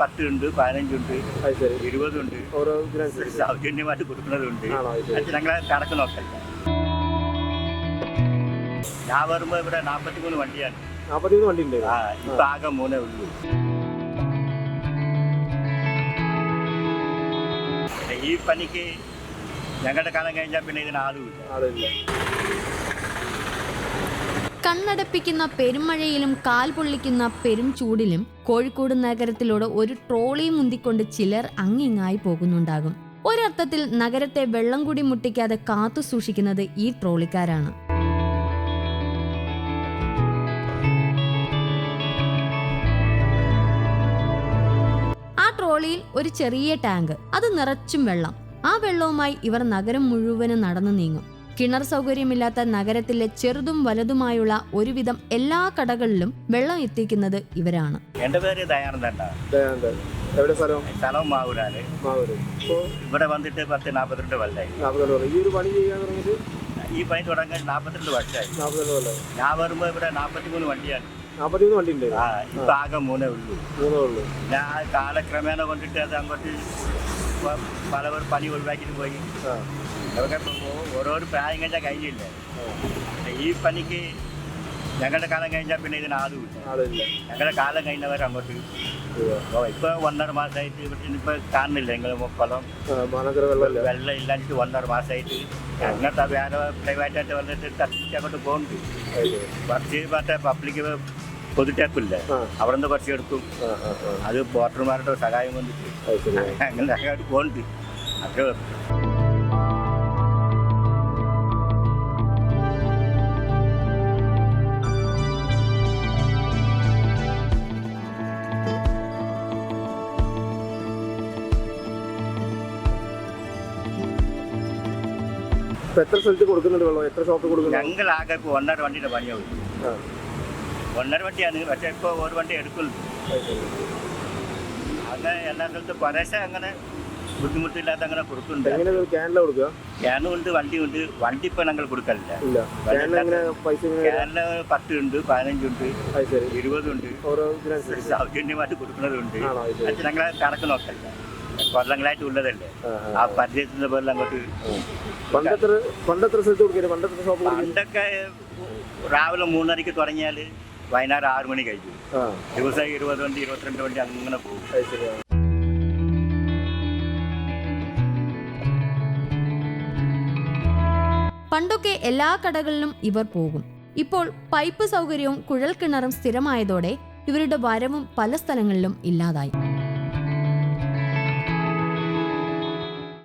പത്തുണ്ട് പതിനഞ്ചുണ്ട് ഇരുപതുണ്ട്. ഓരോ സൗജന്യമായിട്ട് കൊടുക്കുന്നതുണ്ട്. ഞങ്ങളെ കണക്ക് നോക്കല്ല ഞാൻ വരുമ്പോ ഇവിടെ നാപ്പത്തി മൂന്ന് വണ്ടിയാണ്. നാപ്പത്തിമൂന്ന് വണ്ടി ഉണ്ട് ആ ഇപ്പൊ ആകെ മൂന്നേ ഉള്ളൂ. ഈ പണിക്ക് ഞങ്ങളുടെ കാലം കഴിഞ്ഞാൽ പിന്നെ ഇതിന് ആളുമില്ല ആളില്ല കണ്ണടപ്പിക്കുന്ന പെരുമഴയിലും കാൽ പൊള്ളിക്കുന്ന പെരും ചൂടിലും കോഴിക്കോട് നഗരത്തിലൂടെ ഒരു ട്രോളി മുന്തിക്കൊണ്ട് ചിലർ അങ്ങിങ്ങായി പോകുന്നുണ്ടാകും. ഒരർത്ഥത്തിൽ നഗരത്തെ വെള്ളം കൂടി മുട്ടിക്കാതെ കാത്തു സൂക്ഷിക്കുന്നത് ഈ ട്രോളിക്കാരാണ്. ആ ട്രോളിയിൽ ഒരു ചെറിയ ടാങ്ക് അത് നിറച്ചും വെള്ളം. ആ വെള്ളവുമായി ഇവർ നഗരം മുഴുവനും നടന്നു നീങ്ങും. കിണർ സൗകര്യമില്ലാത്ത നഗരത്തിലെ ചെറുതും വലുതുമായുള്ള ഒരുവിധം എല്ലാ കടകളിലും വെള്ളം എത്തിക്കുന്നത് ഇവരാണ്. എന്റെ പേര് ദയാനന്ദ എവിടെ സ്ഥലം? സ്ഥലം മാവൂരാണ് മാവൂര്. ഇവിടെ വന്നിട്ട് പത്ത് നാൽപ്പത്തിരണ്ട് കൊല്ലായി. നാൽപ്പത്തിരണ്ട് ഈ ഒരു പണി ചെയ്യാൻ തുടങ്ങിയിട്ട് ഈ പണി തുടങ്ങാൻ നാൽപ്പത്തിരണ്ട് വർഷമായി. നാൽപ്പത്തിരണ്ട് കൊല്ലം. ഞാൻ വരുമ്പോ ഇവിടെ നാൽപ്പത്തി മൂന്ന് വണ്ടിയാണ്. നാൽപ്പത്തിമൂന്ന് വണ്ടി ഉണ്ട്. ഇപ്പൊ ആകെ മൂന്നേ ഉള്ളൂ. മൂന്നേ ഉള്ളൂ. ഞാൻ കാലക്രമേണ കൊണ്ടിട്ട് അത് അങ്ങോട്ട് പലവർ പണി ഒഴിവാക്കിയിട്ട് പോയി. അതൊക്കെ ഇപ്പൊ ഓ- ഓരോരോ പ്രായം കഴിഞ്ഞാൽ കഴിഞ്ഞില്ല ഈ പണിക്ക് ഞങ്ങളുടെ കാലം കഴിഞ്ഞാൽ പിന്നെ ഇതിന് ആളുമില്ല. ഞങ്ങളുടെ കാലം കഴിഞ്ഞവർ അങ്ങോട്ട് ഇപ്പൊ ഒന്നര മാസമായിട്ട് ഇപ്പൊ കാണുന്നില്ല. ഞങ്ങൾ ഫലം വെള്ളം ഇല്ലാഞ്ഞിട്ട് ഒന്നര മാസമായിട്ട് അങ്ങനത്തെ വേറെ പ്രൈവറ്റായിട്ട് വന്നിട്ട് തട്ടിച്ച് അങ്ങോട്ട് പോകുന്നുണ്ട് പക്ഷേ. കുറച്ച് മറ്റേ പബ്ലിക് പൊതു ടാപ്പില്ലേ അവിടെ നിന്ന് കുറച്ച് എടുക്കും. അത് പോർട്ടർമാരുടെ സഹായം വന്നിട്ട് അങ്ങനെ അങ്ങോട്ട് പോകുന്നുണ്ട് അത്രേ എത്ര സ്ഥലത്ത് കൊടുക്കുന്നുണ്ട് വെള്ളം? എത്ര ഷോപ്പിൽ കൊടുക്കുന്നുണ്ട്? ഞങ്ങളാകെ ഇപ്പോൾ ഒന്നര വണ്ടിയുടെ പണിയാവും ഒന്നര വണ്ടിയാണ്. പക്ഷേ ഇപ്പോൾ ഒരു വണ്ടി എടുക്കുള്ളൂ. അങ്ങനെ എല്ലാ സ്ഥലത്തും കുറേശ്ശെ അങ്ങനെ ബുദ്ധിമുട്ടില്ലാതെ അങ്ങനെ കൊടുക്കുന്നുണ്ട്. ക്യാനും ഉണ്ട് കൊടുക്കുക? ക്യാനും ഉണ്ട് വണ്ടിയുണ്ട് വണ്ടി ഇപ്പൊ ഞങ്ങൾ കൊടുക്കലില്ല? ക്യാനിൽ പത്തുണ്ട് പതിനഞ്ചുണ്ട് ഇരുപതുണ്ട് സൗജന്യമായിട്ട് കൊടുക്കുന്നതുണ്ട് പക്ഷെ ഞങ്ങളെ കണക്ക് നോക്കല്ല കൊല്ലങ്ങളായിട്ട് ഉള്ളതല്ലേ. ആ, പരിചയത്തിന്റെ പേരിൽ അങ്ങോട്ട് പണ്ടൊക്കെ രാവിലെ മൂന്നരക്ക് തുടങ്ങിയാൽ വൈകുന്നേരം ആറ് മണി കഴിച്ചു ദിവസം ഇരുപത് വണ്ടി ഇരുപത്തിരണ്ട് വണ്ടി അങ്ങനെ പോകും. പണ്ടൊക്കെ എല്ലാ കടകളിലും ഇവർ പോകും. ഇപ്പോൾ പൈപ്പ് സൗകര്യവും കുഴൽ കിണറും സ്ഥിരമായതോടെ ഇവരുടെ വരവും പല സ്ഥലങ്ങളിലും ഇല്ലാതായി.